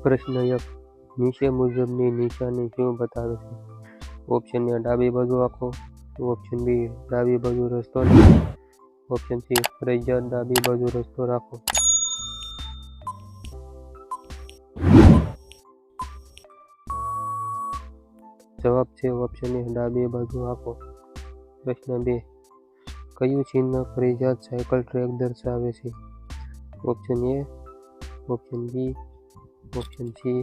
પ્રશ્ન એક નીચે મુજબની નિશાની શું બતાવે છે ઓપ્શન એ ડાબી બાજુ આખો ઓપ્શન બી ડાબી બાજુ રસ્તો નથી ઓપ્શન સી ફરજિયાત ડાબી બાજુ રસ્તો રાખો જવાબ છે ઓપ્શન એ ડાબી બાજુ આખો પ્રશ્ન બે કયું ચિહ્ન ફરજિયાત સાયકલ ટ્રેક દર્શાવે છે option A option B option C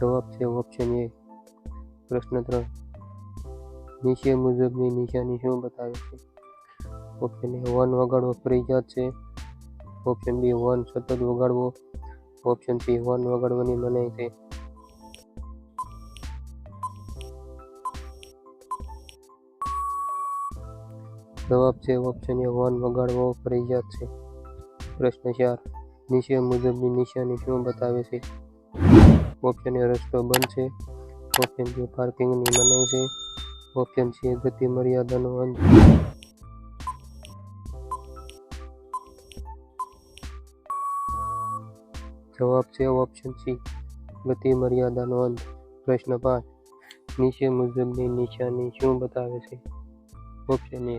જવાબ છે ઓપ્શન એ પ્રશ્ન ત્રણ. નીચે મુજબની નિશાની શું બતાવે છે? ઓપ્શન એ વન વગાડવો ફરજિયાત છે. ઓપ્શન બી વન સતત વગાડવો. ઓપ્શન સી વન વગાડવાની મનાઈ છે. જવાબ છે ઓપ્શન એ વન વગાડવો ફરજિયાત છે પ્રશ્ન ચાર નીચે મુજબની નિશાની શું બતાવે છે ઓપ્શન એ રસ્તો બંધ છે ઓપ્શન બી પાર્કિંગની મનાઈ છે ઓપ્શન સી ગતિ મર્યાદાનો અંત જવાબ છે ઓપ્શન સી ગતિ મર્યાદાનો અંત પ્રશ્ન પાંચ નીચે મુજબની નિશાની શું બતાવે છે ઓપ્શન એ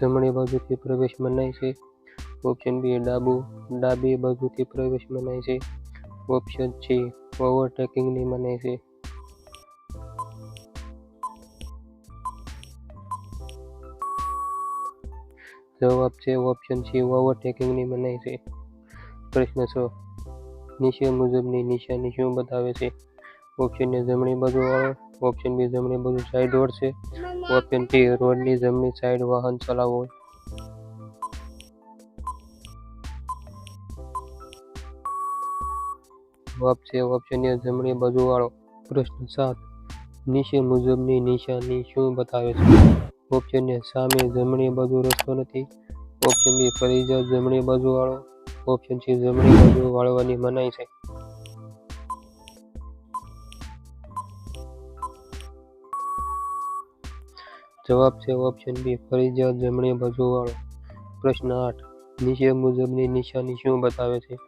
જમણી બાજુથી પ્રવેશ મનાય છે. ઓપ્શન બી ડાબુ. ડાબી બાજુથી પ્રવેશ મનાય છે. ઓપ્શન સી ઓવરટેકિંગની મનાય છે. જવાબ છે ઓપ્શન સી ઓવરટેકિંગની મનાય છે. પ્રશ્ન છ, નીચે મુજબની નિશાની શું બતાવે છે? ઓપ્શન એ જમણી બાજુ વાળો ઓપ્શન બી જમણી બાજુ સાઈડ રોડ છે ઓપ્શન રોડની જમણી સાઈડ વાહન ચલાવો જવાબ છે જમણી બાજુ વાળો પ્રશ્ન સાત. નીચે મુજબની નિશાની શું બતાવે છે? ઓપ્શન એ સામે જમણી બાજુ રસ્તો નથી. ઓપ્શન બી ફરજિયાત જમણી બાજુ વાળો ઓપ્શન સી જમણી બાજુ વાળવાની મનાઈ છે. જવાબ છે ઓપ્શન બી ફરજિયાત જમણી બાજુવાળો પ્રશ્ન આઠ. નીચે મુજબની નિશાની શું બતાવે છે?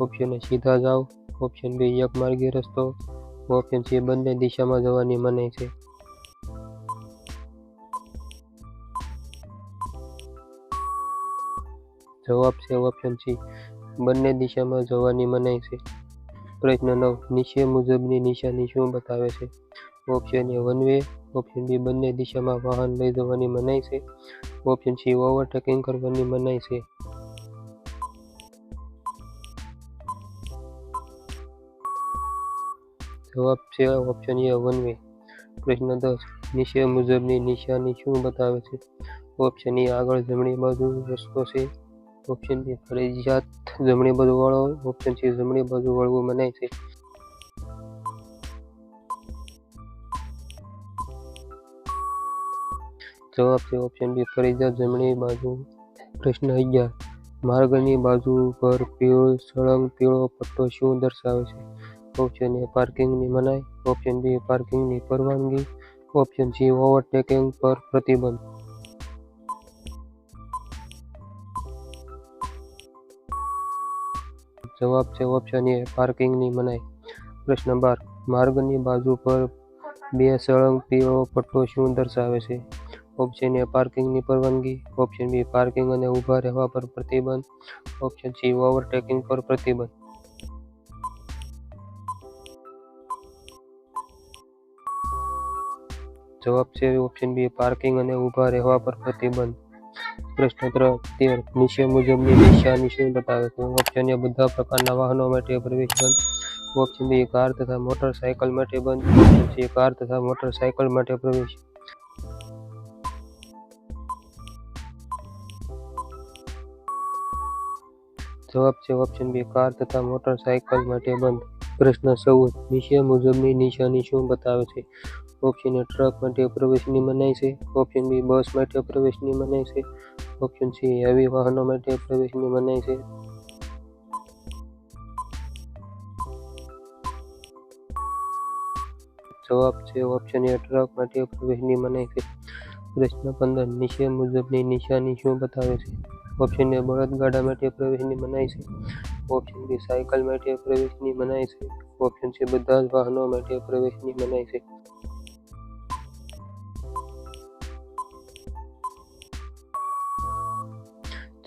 ઓપ્શન એ સીધા જાઓ. ઓપ્શન બી એક માર્ગી રસ્તો. ઓપ્શન સી બંને દિશામાં જવાની મનાઈ છે. જવાબ છે ઓપ્શન સી બંને દિશામાં જવાની મનાઈ છે. પ્રશ્ન નવ. નીચે મુજબની નિશાની શું બતાવે છે? Option A one way option B બંને દિશામાં વાહન લઈ જવાની મનાઈ છે. ઓપ્શન સી ઓવરટેકિંગ કરવાની મનાઈ છે. જવાબ છે ઓપ્શન એ વન વે પ્રશ્ન દસ, નીચે મુજબની નિશાની શું બતાવે છે? ઓપ્શન એ આગળ જમણી બાજુ રસ્તો છે. ઓપ્શન બી ફરજિયાત જમણી બાજુ વાળો ઓપ્શન સી જમણી બાજુ વળવું મનાય છે. જવાબ છે ઓપ્શન બી ફરજિયાત જમણી બાજુ. પ્રશ્ન અગિયાર. માર્ગની બાજુ પર પીળો સળંગ, પીળો પટ્ટો શું દર્શાવે છે? ઓપ્શન એ પાર્કિંગની મનાઈ. ઓપ્શન બી પાર્કિંગની પરવાનગી. ઓપ્શન સી ઓવરટેકિંગ પર પ્રતિબંધ. જવાબ છે ઓપ્શન એ પાર્કિંગની મનાઈ. પ્રશ્ન બાર. માર્ગની બાજુ પર બે સળંગ, પીળો પટ્ટો શું દર્શાવે છે? ઓપ્શન એ પાર્કિંગની પરવાનગી. ઓપ્શન બી પાર્કિંગ અને ઊભા રહેવા પર પ્રતિબંધ. ઓપ્શન સી ઓવરટેકિંગ પર પ્રતિબંધ. જવાબ છે ઓપ્શન બી પાર્કિંગ અને ઊભા રહેવા પર પ્રતિબંધ. પ્રશ્ન તેર, નીચે મુજબની નિશાની શું બતાવે છે. ઓપ્શન એ બધા પ્રકારના વાહનો માટે પ્રવેશ બંધ. ઓપ્શન બી કાર તથા મોટરસાયકલ માટે બંધ. ઓપ્શન સી કાર તથા મોટરસાયકલ માટે પ્રવેશ. જવાબ છે ઓપ્શન બી કાર તથા મોટરસાયકલ માટે બંધ. પ્રશ્ન ચૌદ. નીચે મુજબની નિશાની શું બતાવે છે? ઓપ્શન એ ટ્રક માટે પ્રવેશની મનાઈ છે. ઓપ્શન બી બસ માટે પ્રવેશની મનાઈ છે. ઓપ્શન સી હેવી વાહનો માટે પ્રવેશની મનાઈ છે. જવાબ છે ઓપ્શન એ ટ્રક માટે પ્રવેશની મનાઈ છે. પ્રશ્ન પંદર. નીચે મુજબની નિશાની શું બતાવે છે? ઓપ્શન એ બળદગાડા માટે પ્રવેશની મનાઈ છે. ઓપ્શન બી સાયકલ માટે પ્રવેશની મનાઈ છે. ઓપ્શન સી બધા જ વાહનો માટે પ્રવેશની મનાઈ છે.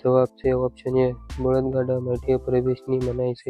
જવાબ છે ઓપ્શન એ બળદગાડા માટે પ્રવેશની મનાઈ છે.